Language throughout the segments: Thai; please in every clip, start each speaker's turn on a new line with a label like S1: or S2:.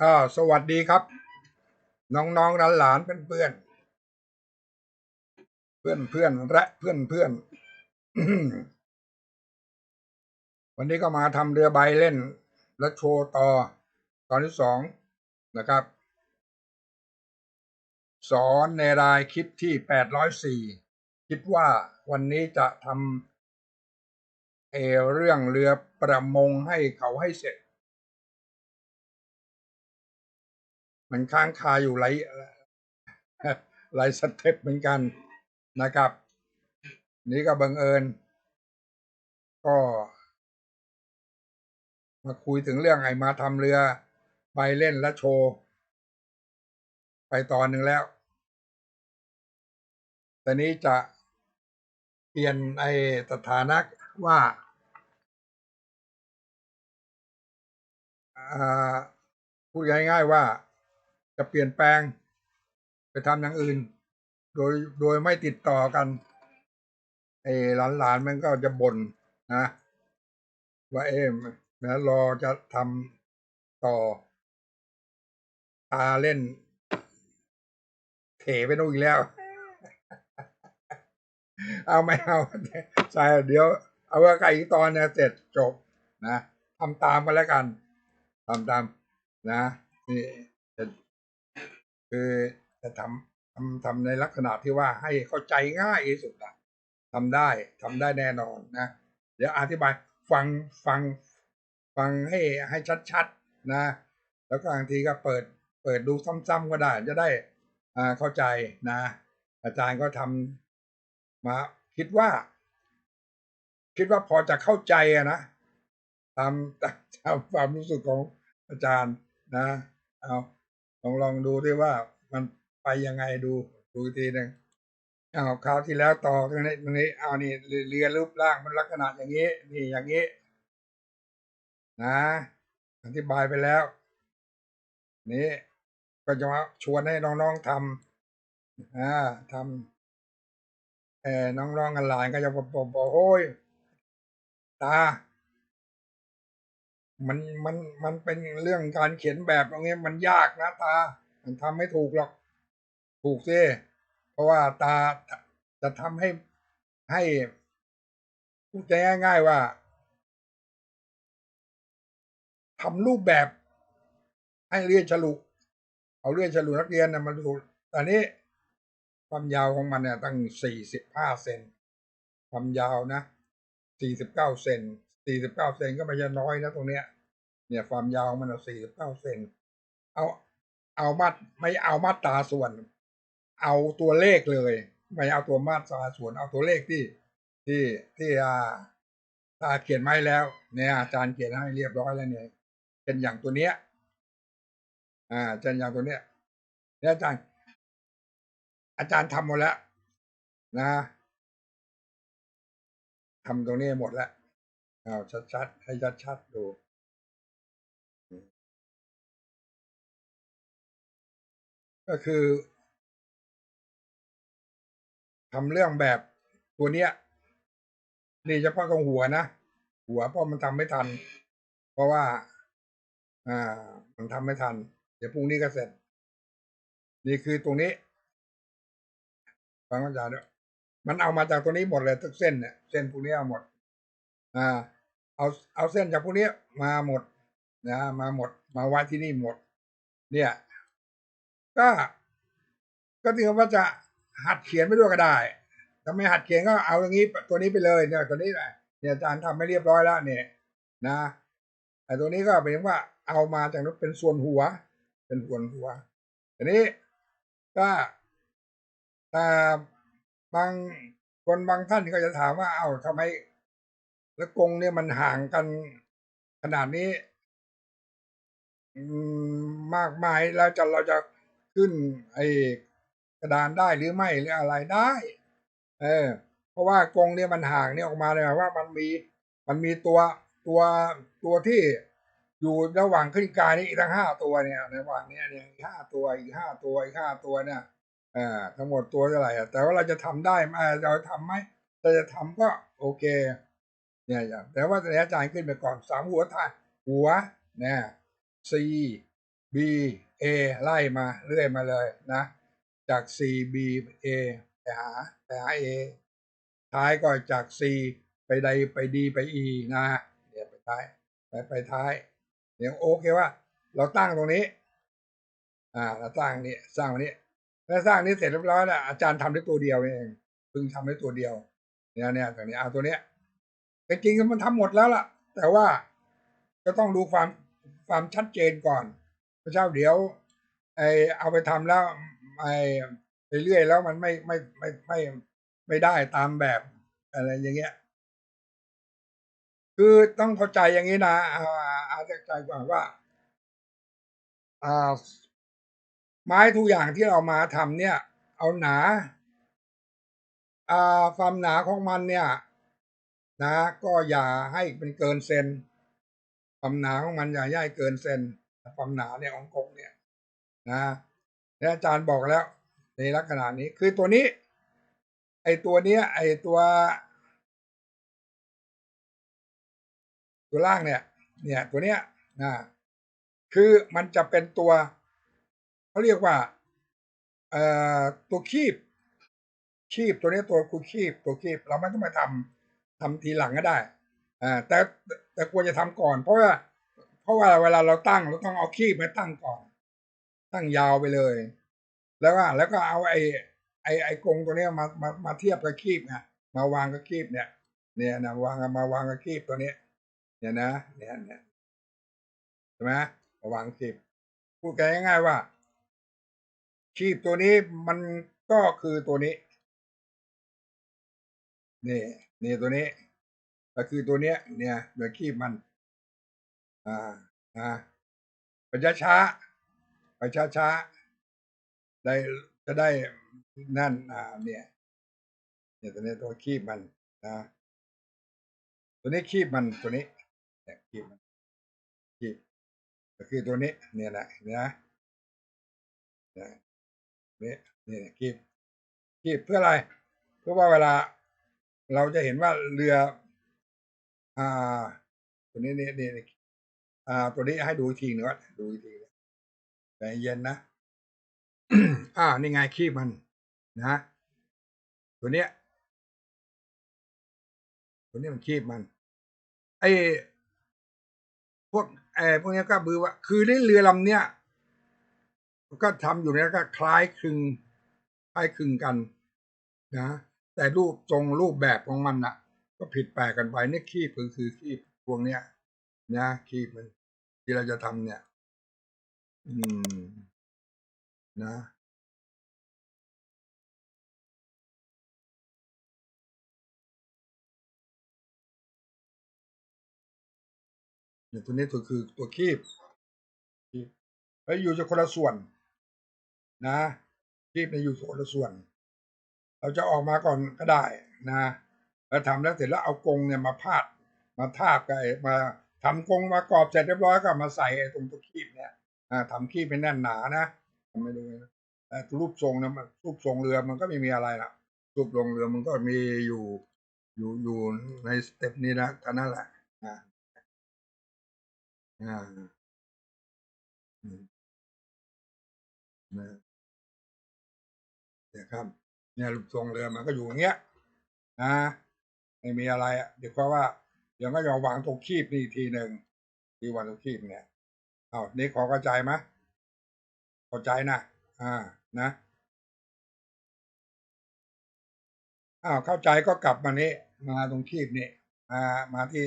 S1: อ่าสวัสดีครับ น้องๆหลานๆเพื่อนๆเพื่อนเพื่อนและเพื่อนเพื่อนวันนี้ก็มาทำเรือใบเล่น และโชว์ต่อ ตอนที่สองนะครับ สอนในรายคลิปที่แปดร้อยสี่คิดว่าวันนี้จะทำเอเรื่องเรือประมงให้เขาให้เสร็จ มันค้างคาอยู่หลายหลายสเต็ปเหมือนกันนะครับ นี่ก็บังเอิญ ก็มาคุยถึงเรื่องไอ้มาทำเรือใบเล่นและโชว์ ไปตอนหนึ่งแล้วแต่นี้จะเปลี่ยนไอ้สถานะว่าอ่าพูดง่ายๆว่า จะเปลี่ยนแปลง ไปทำอย่างอื่น โดยโดยไม่ติดต่อกันไอ้หลานๆมันก็จะบ่นนะ ว่าเอ๊ะนะรอจะทำต่อ ตาเล่น เถไปนู่นอีกแล้ว เอาไม่เอาใช่เดี๋ยว เอาว่าไก่ตอนเนี่ยเสร็จจบนะทำตามมาแล้วกันทำตามนะนี่ คือจะทำทำทำในลักษณะที่ว่าให้เข้าใจง่ายที่สุดอะทำได้ทำได้แน่นอนนะ เดี๋ยวอธิบายฟังฟังฟังให้ให้ชัดๆนะ แล้วก็บางทีก็เปิดเปิดดูซ้ำๆก็ได้ จะได้อ่าเข้าใจนะ อาจารย์ก็ทำมาคิดว่า คิดว่าพอจะเข้าใจอะนะตามตามความรู้สึกของอาจารย์นะเอา ลองลองดูด้วยว่ามันไปยังไงดูดูทีหนึ่งเอาคราวที่แล้วต่อตรงนี้ตรงนี้เอานี่เรือรูปร่างมันลักษณะอย่างนี้นี่อย่างนี้ นะ อธิบายไปแล้ว นี่ก็จะมาชวนให้น้องๆทำอ่าทำเออน้องๆกันหลานก็จะบอกบอกโอ้ยตา มันมันมันเป็นเรื่องการเขียนแบบตรงนี้มันยากนะตา มันทำไม่ถูกหรอก ถูกสิเพราะว่าตาจะทำให้ให้พูดง่ายๆว่าทำรูปแบบ ให้เรียนฉลุ เอาเรียนฉลุนักเรียนนะมาดูตอนนี้ความยาวของมันเนี่ยตั้งสี่สิบห้าเซนความยาวนะสี่สิบเก้าเซน สี่สิบเก้าเซนก็ไม่ใช่น้อยนะตรงเนี้ย เนี่ยความยาวมันสี่สิบเก้าเซนเอาเอามาตไม่เอามาตราส่วน เอาตัวเลขเลย ไม่เอาตัวมาตราส่วน เอาตัวเลขที่ที่ที่อาตาเขียนไม่แล้ว เนี่ยอาจารย์เขียนให้เรียบร้อยแล้วเนี่ยเป็นอย่างตัวเนี้ย อ่าเป็นอย่างตัวเนี้ยเนี่ยอาจารย์ อาจารย์ทำหมดแล้วนะทำตรงนี้หมดแล้ว เอาชัดๆ ให้ชัดๆดูก็คือทำเรื่องแบบตัวเนี้ย นี่เฉพาะตรงหัวนะ หัวเพราะมันทำไม่ทัน เพราะว่า อ่า มันทำไม่ทัน เดี๋ยวพรุ่งนี้ก็เสร็จ นี่คือตรงนี้ฟังอาจารย์ด้วยมันเอามาจากตัวนี้หมดเลยทุกเส้นเนี่ยเส้นพวกนี้เอาหมด อ่าเอาเอาเส้นจากพวกนี้มาหมดนะมาหมด มาไว้ที่นี่หมด เนี่ย ก็ ก็ถือว่าจะหัดเขียนไปด้วยก็ได้ถ้าไม่หัดเขียนก็เอาอย่างนี้ตัวนี้ไปเลยเนี่ยตัวนี้แหละเนี่ยอาจารย์ทำไม่เรียบร้อยแล้วเนี่ยนะไอ้ตัวนี้ก็เป็นว่าเอามาจากนั้นเป็นส่วนหัว เป็นส่วนหัวทีนี้ก็ถ้าบางคนบางท่านก็จะถามว่า เอา้าทำไม แล้วกงเนี่ยมันห่างกันขนาดนี้มากมายแล้วจะเราจะขึ้นไอ้กระดานได้หรือไม่หรืออะไรได้ เออ เพราะว่ากงเนี่ยมันห่างเนี่ยออกมาเลยว่ามันมีมันมีตัวตัวตัวที่อยู่ระหว่างขึ้นกายนี่อีกทั้งห้าตัวเนี่ยในระหว่างนี้ยเนี่ยห้าตัวอีกห้าตัวอีกห้าตัวเนี่ยอ่าทั้งหมดตัวเท่าไหร่แต่ว่าเราจะทำได้ไหมเราทำไหมเราจะทำก็โอเค เนี่ยอย่างแต่ว่าอาจารย์ขึ้นไปก่อนสามหัวท้ายหัวเนี่ยสี่ B A ไล่มาเรื่อยมาเลยนะ จาก C B A ไปหาไปหา A ท้ายก็จาก C ไปใดไป D ไป E นะเดี๋ยวไปท้ายไปไปท้ายเดี๋ยวโอเคว่า เราตั้งตรงนี้ อ่าเราตั้งนี้สร้างวันนี้แล้วสร้างนี้เสร็จเรียบร้อยแล้วอาจารย์ทำได้ตัวเดียวเองเพิ่งทำได้ตัวเดียวเนี่ยเนี่ยตัวนี้เอาตัวเนี้ย แต่จริงมันทำหมดแล้วล่ะ แต่ว่าก็ต้องดูความความชัดเจนก่อนพระเจ้าเดี๋ยวไอเอาไปทำแล้วไอไปเรื่อยแล้วมันไม่ไม่ไม่ไม่ไม่ได้ตามแบบอะไรอย่างเงี้ย คือต้องเข้าใจอย่างนี้นะอาอาจจะใจกว่าว่าอ่าไม้ทุกอย่างที่เรามาทำเนี่ย เอาหนา อ่าความหนาของมันเนี่ย นะก็อย่าให้เป็นเกินเซนความหนาของมันอย่าให้เกินเซนความหนาเนี่ยของกงเนี่ยนะและอาจารย์บอกแล้ว ในลักษณะนี้คือตัวนี้ ไอตัวเนี้ย ไอตัว ตัวล่างเนี่ย เนี่ย ตัวเนี้ยนะคือมันจะเป็นตัวเขาเรียกว่าเอ่อตัวคีบคีบตัวนี้ตัวคูคีบตัวคีบเราไม่ต้องมาทำ ทำทีหลังก็ได้อ่าแต่แต่ควรจะทำก่อน เพราะว่าเพราะว่าเวลาเราตั้งเราต้องเอาคีบมาตั้งก่อน ตั้งยาวไปเลย แล้วก็แล้วก็เอาไอ้ไอ้ไอ้กรงตัวเนี้ยมามามาเทียบกับคีบไงมาวางกับคีบเนี่ย เนี่ยนะวางมาวางกับคีบตัวนี้ เนี่ยนะเนี่ยเนี่ยใช่ไหมมาวางคีบพูดง่ายๆว่าคีบตัวนี้มันก็คือตัวนี้นี่ นี่ตัวนี้ ก็คือตัวเนี้ย เนี่ยโดยคีบมัน อ่าอ่าไปช้าช้าไปช้าช้าได้จะได้นั่น อ่า เนี่ย เนี่ยตัวนี้ตัวคีบมันนะตัวนี้คีบมันตัวนี้เนี่ยคีบมันคีบก็คือตัวนี้ เนี่ยแหละเนี่ยเนี่ยนี่นี่คีบคีบเพื่ออะไร เพื่อว่าเวลา เราจะเห็นว่าเรือ อ่า ตัวนี้นี่นี่อ่า ตัวนี้ให้ดูทีหนึ่งว่าดูทีใจเย็นนะอ่านี่ไงคีบมัน นะตัวเนี้ย ตัวนี้มันคีบมัน ไอพวกไอพวกนี้ก็บือว่า คือเรือลำเนี้ยก็ทำอยู่เนี้ยก็คล้ายคลึงคล้ายคลึงกัน นะ แต่รูปทรงรูปแบบของมันน่ะก็ผิดแปลกกันไปนี่คีบคือคือคีบพวกเนี้ยนะคีบมันที่เราจะทำเนี่ย อืม นะเนี่ยตัวนี้ตัวคือตัวคีบคีบแล้วอยู่จะคนละส่วน นะคีบเนี่ยอยู่คนละส่วน เราจะออกมาก่อนก็ได้นะแล้วทำแล้วเสร็จแล้วเอากงเนี่ยมาพาดมาทาบกับมาทำกรงมากรอบเสร็จเรียบร้อยก็มาใส่ไอ้ตรงตัวคีบเนี่ยอ่าทำคีบเป็นแน่นหนานะทำไม่ดูนะแต่รูปทรงนะมันรูปทรงเรือมันก็ไม่มีอะไรละรูปทรงเรือมันก็มีอยู่อยู่อยู่ในสเต็ปนี้นะท่านั้นแหละอ่าอ่านะนี่ยครับ เนี่ยรูปทรงเรือมันก็อยู่อย่างเงี้ยนะไม่มีอะไรอะเดี๋ยวเพราะว่าเดี๋ยวก็จะวางตรงคีบนี่ทีหนึ่งที่วางตรงคีบเนี่ยเอานี่ขอเข้าใจไหมเข้าใจนะอ่านะอ้าวเข้าใจก็กลับมานี้มาตรงคีบนี่มามาที่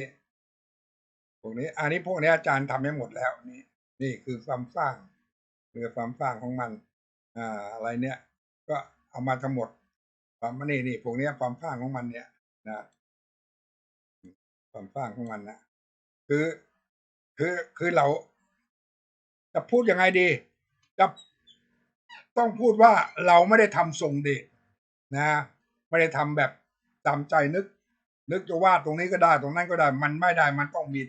S1: พวกนี้ อันนี้พวกนี้อาจารย์ทำให้หมดแล้วนี่ นี่คือความสร้างคือความสร้างของมัน อ่าอะไรเนี่ย ก็ เอามาทั้งหมดความนี่นี่พวกนี้ความสร้างของมันเนี่ยนะความสร้างของมันนะคือ คือคือเรา จะพูดยังไงดีจะต้องพูดว่าเราไม่ได้ทำทรงเดชนะ ไม่ได้ทำแบบตามใจนึก นึกจะวาดตรงนี้ก็ได้ ตรงนั้นก็ได้ มันไม่ได้มันต้องมี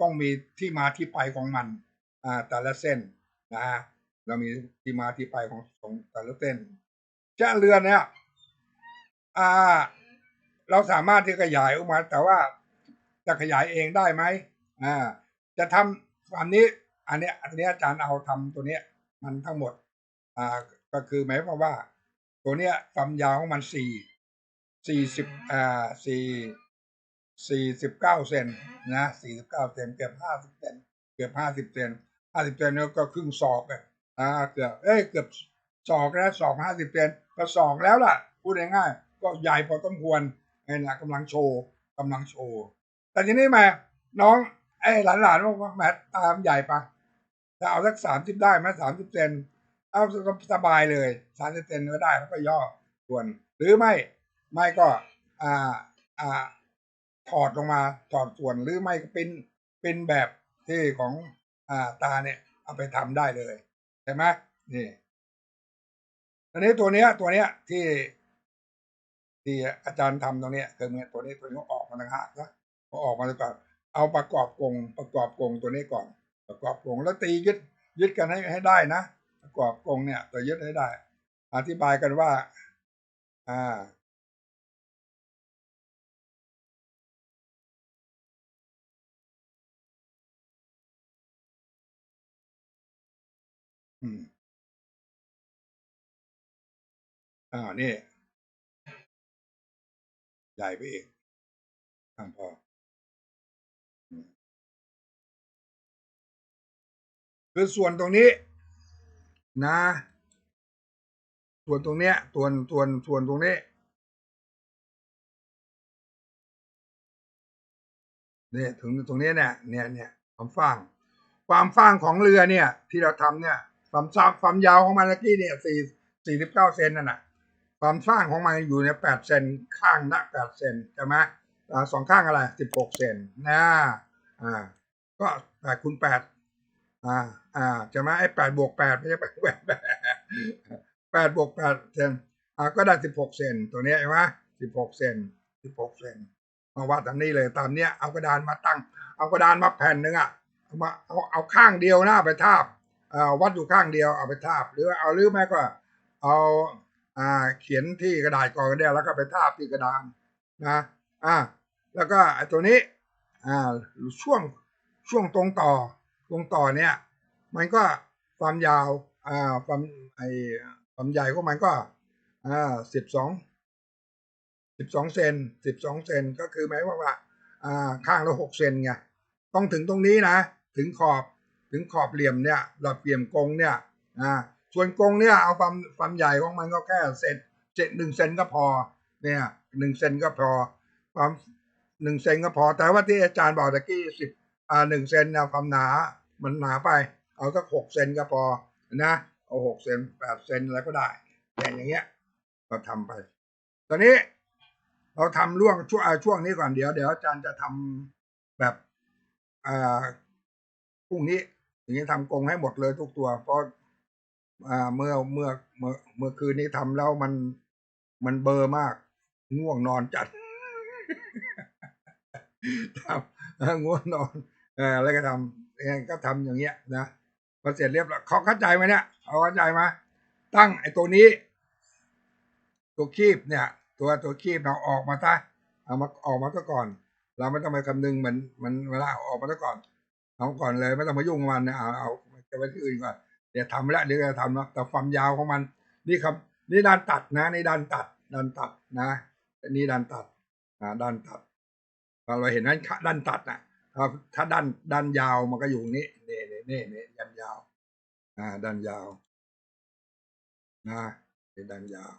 S1: ต้องมีที่มาที่ไปของมัน อ่า แต่ละเส้นนะฮะเรามีที่มาที่ไปของของแต่ละเส้น จะเรือนเนี่ยอ่า เราสามารถที่ขยายออกมา แต่ว่าจะขยายเองได้ไหมอ่า จะทำอันนี้ อันนี้อันนี้อาจารย์เอาทำตัวเนี้ย มันทั้งหมด อ่า ก็คือหมายความว่า ตัวเนี้ยความยาวของมันสี่สี่สิบอ่าสี่สี่สิบเก้าเซนนะสี่สิบเก้าเซนเกือบห้าสิบเซนเกือบห้าสิบเซนห้าสิบเซนแล้วก็ครึ่งศอกอะอ่า เกือบเอ้ยเกือบศอกนะศอกห้าสิบเซน ก็ศอกแล้วล่ะ พูดง่ายๆก็ใหญ่พอสมควรนี่แหละกำลังโชว์กำลังโชว์ แต่ทีนี้มาน้องไอ้หลานๆบอกว่าแหมตามใหญ่ปะถ้าเอาสักสามสิบได้ไหมสามสิบเซนเอาสบายเลยสามสิบเซนก็ได้แล้วก็ย่อส่วน หรือไม่ไม่ก็อ่าอ่าถอดลงมาถอดส่วนหรือไม่ก็เป็นเป็นแบบที่ของอ่าตาเนี่ย เอาไปทำได้เลยใช่ไหมนี่ อันนี้ตัวเนี้ยตัวเนี้ยที่ที่อาจารย์ทำตรงเนี้ยคือเนี่ยตัวนี้ตัวนี้ออกมาต่างหากนะพอออกมาแล้วก็เอาประกอบกงประกอบกงตัวนี้ก่อน ประกอบกงแล้วตียึดยึดกันให้ให้ได้นะ ประกอบกงเนี่ยตัวยึดให้ได้ อธิบายกันว่า อ่าอืม อ่านี่ใหญ่ไปอีกอ่าพอคือส่วนตรงนี้ นะ ส่วนตรงเนี้ย ส่วนส่วนส่วนตรงนี้เนี่ยถึงตรงนี้เนี่ยเนี่ยเนี่ยความฟ้าง ความฟ้างของเรือเนี่ย ที่เราทำเนี่ยความซาความยาวของมันเมื่อกี้เนี่ยสี่สี่สิบเก้าเซนนั่นน่ะ ความฟ้างของมันอยู่ในแปดเซนข้างละแปดเซนใช่ไหมสองข้างอะไรสิบหกเซนนะอ่าก็แปดคูณแปดอ่าอ่าใช่ไหมไอ้แปดบวกแปดไม่ใช่แปดแปดแปดบวกแปดเซนอ่าก็ได้สิบหกเซนตัวนี้ใช่ไหมสิบหกเซนสิบหกเซนมาวัดตามนี้เลยตามเนี้ยเอากระดานมาตั้ง เอากระดานมาแผ่นหนึ่งอะเอามาเอาเอาข้างเดียวหน้าไปทาบอ่าวัดอยู่ข้างเดียวเอาไปทาบ หรือเอาหรือไม่ก็เอาอ่า เขียนที่กระดาษก่อนก็ได้แล้วก็ไปทาบที่กระดานนะอ่าแล้วก็ไอ้ตัวนี้อ่าช่วงช่วงตรงต่อตรงต่อเนี่ย มันก็ความยาวอ่าความไอความใหญ่ของมันก็อ่าสิบสองสิบสองเซนสิบสองเซนก็คือหมายความว่าอ่าข้างละหกเซนไงต้องถึงตรงนี้นะ ถึงขอบถึงขอบเหลี่ยมเนี่ยเราเหลี่ยมกงเนี่ยอ่า ส่วนกงเนี่ยเอาความความใหญ่ของมันก็แค่เซนเจ็ดหนึ่งเซนก็พอ เนี่ยหนึ่งเซนก็พอ ความหนึ่งเซนก็พอ แต่ว่าที่อาจารย์บอกตะกี้สิบอ่าหนึ่งเซนนะความหนามันหนาไป เอาสักหกเซนก็พอนะเอาหกเซนแปดเซนอะไรก็ได้แต่อย่างเงี้ยก็ทำไป ตอนนี้เราทำล่วงช่วงช่วงนี้ก่อนเดี๋ยวเดี๋ยวอาจารย์จะทำแบบอ่าพรุ่งนี้อย่างนี้ทำกรงให้หมดเลยทุกตัว เพราะ อ่าเมื่อเมื่อเมื่อเมื่อคืนนี้ทำแล้วมันมันเบอร์มาก ง่วงนอนจัดทำง่วงนอนเออแล้วก็ทำเองก็ทำอย่างเงี้ยนะพอเสร็จเรียบร้อยเขาเข้าใจไหมเนี่ยเขาเข้าใจไหมตั้งไอ้ตัวนี้ ตัวคีบเนี่ย ตัวตัวคีบเราออกมาซะเอามาออกมาซะก่อน เราไม่ต้องไปคำนึงเหมือนมันเวลาออกมาซะก่อนเอาก่อนเลยไม่ต้องมายุ่งกับมันนะเอาเอาจะไปที่อื่นก่อน เดี๋ยวทำแล้วเดี๋ยวจะทำแล้วแต่ความยาวของมัน นี่ครับ นี่ด้านตัดนะนี่ด้านตัดด้านตัดนะนี่ด้านตัดอ่าด้านตัดพอเราเห็นนั้นด้านตัดอะครับถ้าด้านด้านยาวมันก็อยู่นี้นี่นี่นี่นี่ด้านยาวอ่าด้านยาวนะนี่ด้านยาว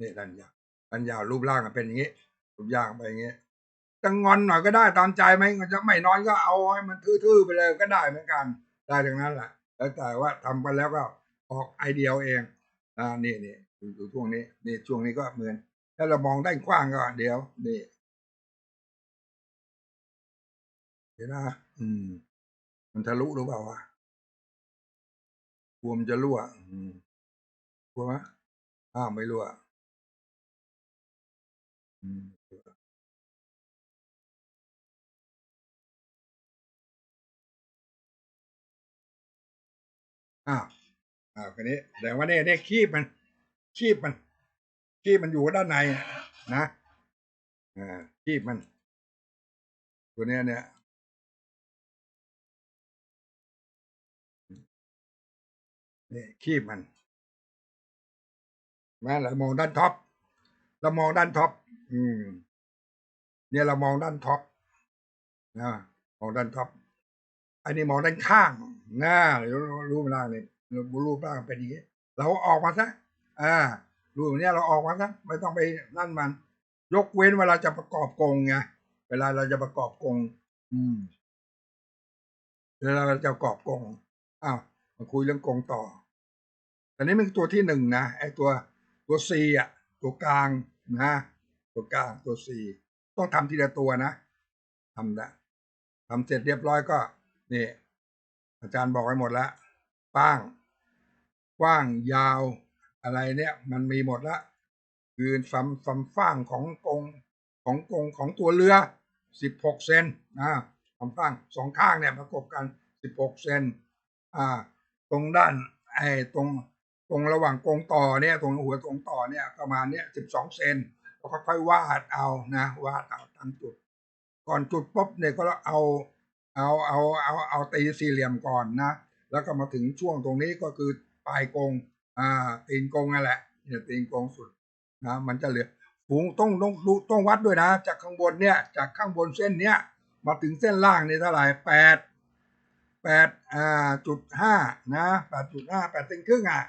S1: นี่ด้านยาวด้านยาวรูปร่างอะเป็นอย่างนี้รูปร่างไปอย่างนี้ จะงอนหน่อยก็ได้ตามใจไหมจะไม่นอยก็เอาให้มันทื่อๆไปเลยก็ได้เหมือนกัน ได้ทั้งนั้นแหละแล้วแต่ว่าทำไปแล้วก็ออกไอเดียเองอ่านี่นี่ดูช่วงนี้นี่ช่วงนี้ก็เหมือน ถ้าเรามองได้กว้างก็เดี๋ยวนี่เห็นนะอืม มันทะลุหรือเปล่าวะกลัวมันจะรั่วอืมกลัวไหมอ้าวไม่รั่วอืม อ้าวอ้าวคนนี้แต่ว่าเนี่ยเนี่ยคีบมัน คีบมัน คีบมันอยู่ด้านในนะอ่าคีบมัน ตัวเนี้ยเนี่ยเนี่คีบมันนะเรามองด้านท็อปเรามองด้านท็อปอืม เนี่ยเรามองด้านท็อปนะมองด้านท็อป อันนี้มองด้านข้างหนะรู้รู้ไม่ได้เลยรู้รู้บ้างเป็นอย่างนี้ เราออกมาซะอ่ารู้อย่างเนี้ยเราออกมาซะไม่ต้องไปนั่นมัน ยกเว้นเวลาจะประกอบกงไงเวลาเราจะประกอบกง อืมเวลาเราจะประกอบกงอ้าวมาคุยเรื่องกงต่อแต่นี้มันตัวที่หนึ่งนะไอ้ตัวตัวซีอะ ตัวกลางนะตัวกลางตัวซีต้องทำทีละตัวนะทำนะทำเสร็จเรียบร้อยก็ นี่อาจารย์บอกไว้หมดแล้วป้างกว้างยาวอะไรเนี่ย มันมีหมดละคือฟัมฟัมฟ้างของกงของกงของตัวเรือสิบหกเซนนะฟัมฟ้างสองข้างเนี่ยประกบกันสิบหกเซนอ่าตรงด้านไอ้ตรงตรงระหว่างกงต่อเนี่ยตรงหัวตรงต่อเนี่ยประมาณเนี้ยสิบสองเซนก็ค่อยๆวาดเอานะวาดเอาตามจุด ก่อนจุดปุ๊บเนี่ยก็เอา เอาเอาเอาเอาตีสี่เหลี่ยมก่อนนะ แล้วก็มาถึงช่วงตรงนี้ก็คือปลายกงอ่าตีนกงนั่นแหละเนี่ยตีนกงสุดนะมันจะเหลือฝูงต้องต้องดูต้องวัดด้วยนะ จากข้างบนเนี่ยจากข้างบนเส้นเนี้ยมาถึงเส้นล่างนี่เท่าไหร่แปดแปดอ่าจุดห้านะแปดจุดห้าแปดเซนครึ่งอะ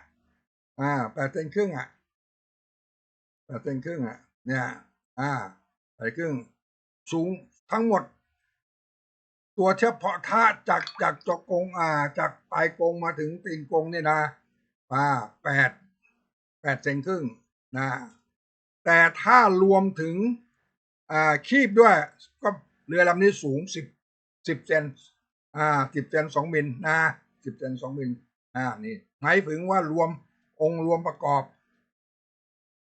S1: อ่าแปดเซนครึ่งอะแปดเซนครึ่งอะเนี่ยอ่าแปดครึ่งสูงทั้งหมด ตัวเฉพาะท่าจากจากจกกงอ่า จากปลายกงมาถึงตีนกงเนี่ยนะอ่าแปดแปดเซนครึ่งนะแต่ถ้ารวมถึงอ่าคีบด้วย ก็เรือลำนี้สูงสิบสิบเซนอ่าสิบเซนสองมิลนะสิบเซนสองมิลอ่านี่หมายถึงว่ารวมองค์รวมประกอบ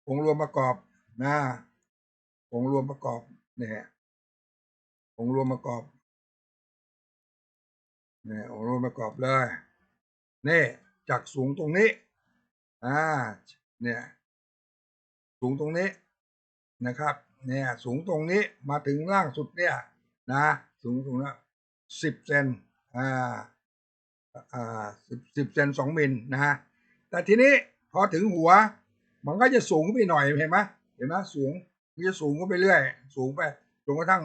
S1: องค์รวมประกอบนะองค์รวมประกอบเนี่ยองค์รวมประกอบ นี่ยองค์รวมประกอบเลยนี่จากสูงตรงนี้อ่าเนี่ยสูงตรงนี้นะครับเนี่ยสูงตรงนี้มาถึงล่างสุดเนี่ยนะสูงตรงนี้สิบเซนอ่าอ่าสิบสิบเซนสองมิลนะฮะแต่ทีนี้พอถึงหัว มันก็จะสูงขึ้นไปหน่อยเห็นไหมเห็นไหมสูงมันจะสูงขึ้นไปเรื่อย สูงไปจนกระทั่ง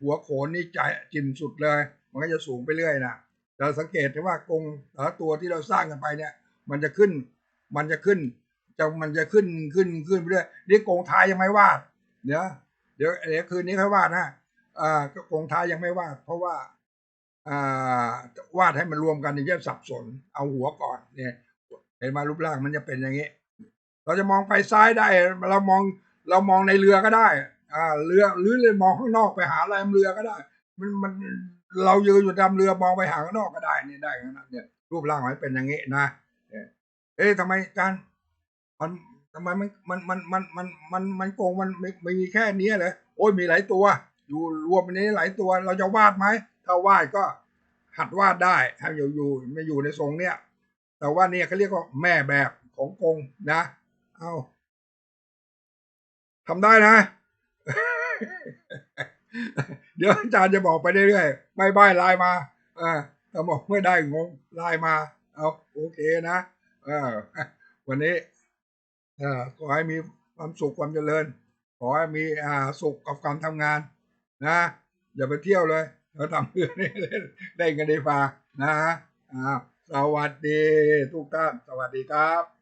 S1: หัวโขนนี่ใจจิ้มสุดเลย มันก็จะสูงไปเรื่อยนะ เราสังเกตได้ว่ากรงแต่ละตัวที่เราสร้างกันไปเนี่ย มันจะขึ้น มันจะขึ้นจะมันจะขึ้นขึ้นขึ้นไปเรื่อยนี่กรงท้ายยังไม่วาดเดี๋ยวเดี๋ยวเดี๋ยวคืนนี้ค่อยวาดนะอ่ากรงท้ายยังไม่วาด เพราะว่าอ่าวาดให้มันรวมกันนี่จะสับสน เอาหัวก่อนเนี่ยเห็นมารูปร่างมันจะเป็นอย่างนี้ เราจะมองไปซ้ายได้ เรามองเรามองในเรือก็ได้ อ่าเรือหรือเลยมองข้างนอกไปหาแรมเรือก็ได้ มันมัน เรายืนอยู่ดำเรือมองไปหางนอกก็ได้นี่ได้ขนาดเนี่ยรูปร่างมันเป็นอย่างนี้นะเอ๊ะทำไมการมันทำไมมันมันมันมันมันมันมันโกงมันไม่มีแค่นี้เลยโอ้ยมีหลายตัว อยู่รวมในนี้หลายตัว เราจะวาดไหมถ้าวาดก็หัดวาดได้ให้อยู่อยู่ไม่อยู่ในทรงเนี้ยแต่ว่าเนี่ยเขาเรียกว่าแม่แบบของกงนะ เอาทำได้นะ เดี๋ยวอาจารย์จะบอกไปเรื่อยๆไม่ใบ้ไลน์มาอ่าถ้าบอกไม่ได้งงไลน์มา เอาโอเคนะเออวันนี้เออขอให้มีความสุขความเจริญ ขอให้มีอ่าสุขกับการทำงาน นะ อย่าไปเที่ยวเลยเราทำเพื่อนี่ได้เงินได้ฟ้านะอ่าสวัสดีทุกท่านสวัสดีครับ